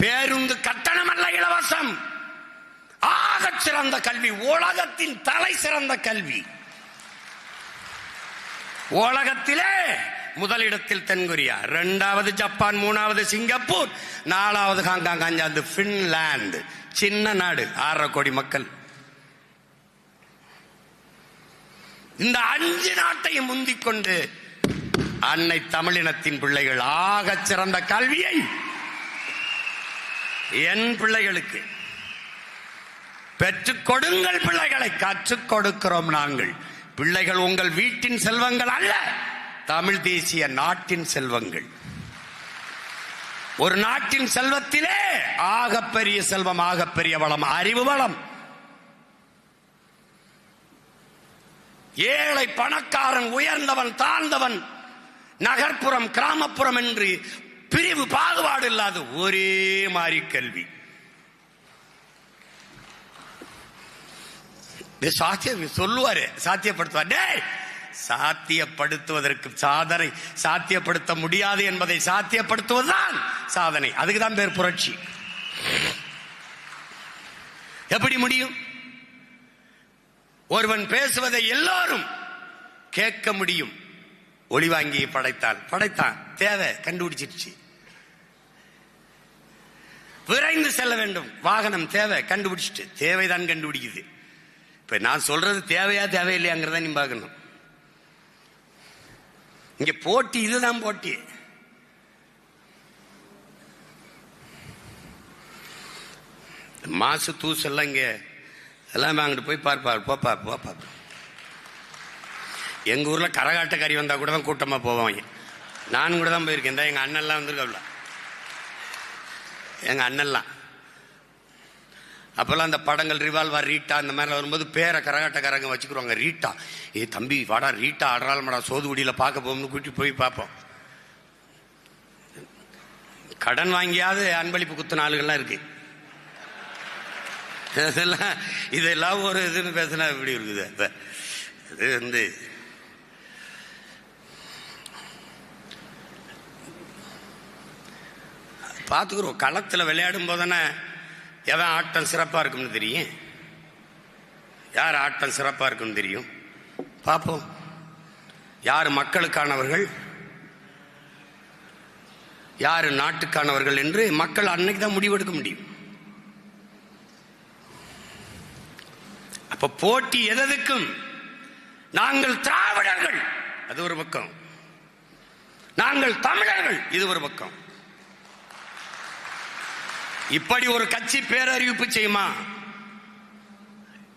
பேருந்து கட்டணம் அல்ல இலவசம். ஆக சிறந்த கல்வி உலகத்தின் தலை சிறந்த கல்வி. உலகத்திலே முதலிடத்தில் தென்கொரியா இரண்டாவது ஜப்பான் மூணாவது சிங்கப்பூர் நாலாவது ஹாங்காங் அஞ்சாவது பின்லாந்து சின்ன நாடு ஆறரை கோடி மக்கள். இந்த அஞ்சு நாட்டையும் முந்திக் கொண்டு அன்னை தமிழினத்தின் பிள்ளைகள் ஆகச் சிறந்த கல்வியை என் பிள்ளைகளுக்கு. பெற்றுக் கொடுங்கள் பிள்ளைகளை கற்றுக் கொடுக்கிறோம் நாங்கள். பிள்ளைகள் உங்கள் வீட்டின் செல்வங்கள் அல்ல தமிழ் தேசிய நாட்டின் செல்வங்கள். ஒரு நாட்டின் செல்வத்திலே ஆகப்பெரிய செல்வம் ஆகப்பெரிய வளம் அறிவு வளம். ஏழை பணக்காரன் உயர்ந்தவன் தாழ்ந்தவன் நகர்ப்புறம் கிராமப்புறம் என்று பிரிவு பாகுபாடு இல்லாத ஒரே மாதிரி கல்வி. சாத்தியம் சொல்லுவாரு சாத்தியப்படுத்துவார். டேய் சாத்தியப்படுத்துவதற்கு சாதனை சாத்தியப்படுத்த முடியாது என்பதை சாத்தியப்படுத்துவதுதான் சாதனை. அதுக்கு தான் பேர் புரட்சி. எப்படி முடியும்? ஒருவன் பேசுவதை எல்லாரும் கேட்க முடியும். ஒளி வாங்கி படைத்தான். தேவை கண்டுபிடிச்சிருச்சு விரைந்து செல்ல வேண்டும். வாகனம் தேவை கண்டுபிடிச்சிட்டு. தேவைதான் கண்டுபிடிக்குது. இப்ப நான் சொல்றது தேவையா தேவையில்லையாங்கிறத நீ பார்க்கணும். இங்க போட்டி இதுதான் போட்டி. மாசு தூசெல்லாம் இங்க எல்லாம் அங்கிட்டு போய் பார்ப்பார் போப்பா போப்பா. எங்கள் ஊரில் கரகாட்டக்காரி வந்தால் கூட தான் கூட்டமாக போவாங்க நானும் கூட தான் போயிருக்கேன். இந்த எங்கள் அண்ணன்லாம் வந்திருக்கல எங்கள் அண்ணன்லாம். அப்போல்லாம் அந்த படங்கள் ரிவால்வர் ரீட்டா அந்த மாதிரிலாம் வரும்போது பேரை கரகாட்டக்காரங்க வச்சுக்கிறாங்க ரீட்டா. ஏ தம்பி வாடா ரீட்டா ஆடுறாள்மடா சோதுகுடியில் பார்க்க போகும்னு கூட்டி போய் பார்ப்போம். கடன் வாங்கியாவது அன்பளிப்பு குத்துன ஆளுகள்லாம் இருக்கு. இதெல்லாம் இதெல்லாம் ஒரு இதுன்னு பேசினா எப்படி இருக்குது? அது இது வந்து பார்த்துக்குறோம் களத்தில் விளையாடும் போதானே எவன் ஆட்டம் சிறப்பாக இருக்கும்னு தெரியும்? யார் ஆட்டம் சிறப்பாக இருக்கும்னு தெரியும்? பார்ப்போம். யார் மக்களுக்கானவர்கள்? யார் நாட்டுக்கானவர்கள் என்று மக்கள் அன்னைக்கு தான் முடிவெடுக்க முடியும். அப்ப போட்டி எதற்கும்? நாங்கள் திராவிடர்கள். அது ஒரு பக்கம். நாங்கள் தமிழர்கள். இது ஒரு பக்கம். இப்படி ஒரு கட்சி பேரறிவிப்பு செய்யுமா?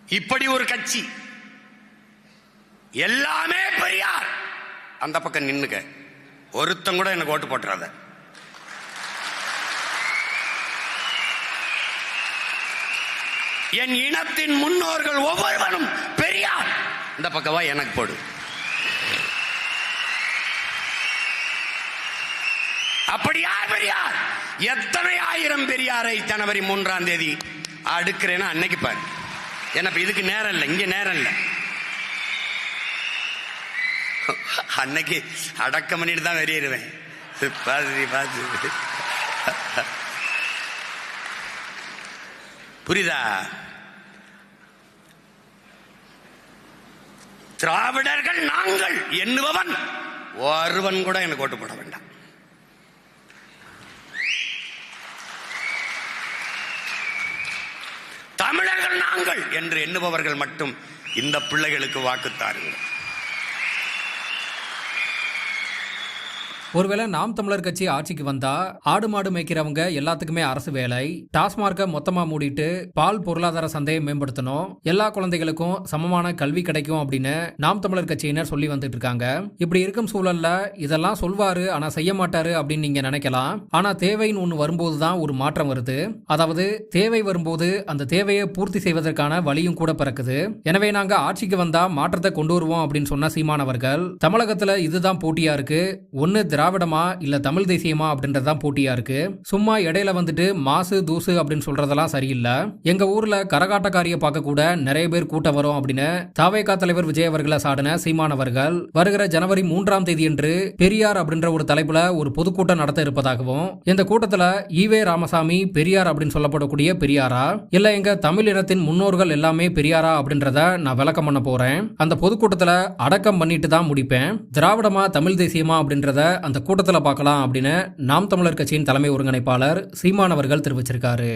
இப்படி ஒரு கட்சி. எல்லாமே பெரியார். அந்த பக்கம் நின்னுக்க. ஒருத்தன் கூட எனக்கு ஓட்டு போட்டுறாத. என் இனத்தின் முன்னோர்கள் ஒவ்வொருவனும் பெரியார். இந்த பக்கவா எனக்கு போடு. அப்படி யார் பெரியார்? எத்தனை ஆயிரம் பெரியாரை ஜனவரி மூன்றாம் தேதி அடுக்கிறேன்னா அன்னைக்கு பாரு. ஏன்னா இதுக்கு நேரம் இல்லை இங்க நேரம் இல்லை. அன்னைக்கு அடக்கம் பண்ணிட்டு தான் வெளியேறுவேன். பார்த்து புரியுதா? திராவிடர்கள் நாங்கள் என்னுபவன் ஒருவன் கூட எனக்கு ஓட்டு போட வேண்டாம் தமிழர்கள் நாங்கள் என்று எண்ணுபவர்கள் மட்டும் இந்த பிள்ளைகளுக்கு வாக்கு தாருங்கள். ஒருவேளை நாம் தமிழர் கட்சி ஆட்சிக்கு வந்தா ஆடு மாடு மேய்க்கிறவங்க எல்லாத்துக்குமே அரசு வேலை. டாஸ்மார்க்கை மொத்தமா மூடிட்டு பால் பொருளாதார சந்தையை மேம்படுத்தணும். எல்லா குழந்தைகளுக்கும் சமமான கல்வி கிடைக்கும் அப்படின்னு நாம் தமிழர் கட்சியினர் சொல்லி வந்துட்டு இருக்காங்க. இப்படி இருக்கும் சூழல்ல இதெல்லாம் சொல்வாரு ஆனா செய்ய மாட்டாரு அப்படின்னு நீங்க நினைக்கலாம். ஆனா தேவைன்னு ஒண்ணு வரும்போது தான் ஒரு மாற்றம் வருது. அதாவது தேவை வரும்போது அந்த தேவையை பூர்த்தி செய்வதற்கான வழியும் கூட பிறக்குது. எனவே நாங்க ஆட்சிக்கு வந்தா மாற்றத்தை கொண்டு வருவோம் அப்படின்னு சொன்ன சீமானவர்கள் தமிழகத்துல இதுதான் போட்டியா இருக்கு. ஒன்னு திராவிடமா இல்ல தமிழ் தேசியமா அப்படின்றதுதான் போட்டியா இருக்கு? சும்மா இடையில வந்துட்டு மாசு தூசு அப்படின்னு சொல்றதெல்லாம் சரியில்லை. எங்க ஊர்ல கரகாட்டக்காரிய பார்க்க கூட நிறைய பேர் கூட்டம் வரும் அப்படின்னு தாவேகா தலைவர் விஜய் அவர்களை சாடின சீமானவர்கள் வருகிற ஜனவரி மூன்றாம் தேதியன்று பெரியார் அப்படின்ற ஒரு தலைப்புல ஒரு பொதுக்கூட்டம் நடத்த இருப்பதாகவும் இந்த கூட்டத்துல ஈவே ராமசாமி பெரியார் அப்படின்னு சொல்லப்படக்கூடிய பெரியாரா இல்ல எங்க தமிழ் இனத்தின் முன்னோர்கள் எல்லாமே பெரியாரா அப்படின்றத நான் விளக்கம் பண்ண போறேன். அந்த பொதுக்கூட்டத்துல அடக்கம் பண்ணிட்டு தான் முடிப்பேன். திராவிடமா தமிழ் தேசியமா அப்படின்றத அந்த கூட்டத்தில் பார்க்கலாம் அப்படின்னு நாம் தமிழர் கட்சியின் தலைமை ஒருங்கிணைப்பாளர் சீமானவர்கள் தெரிவிச்சிருக்காரு.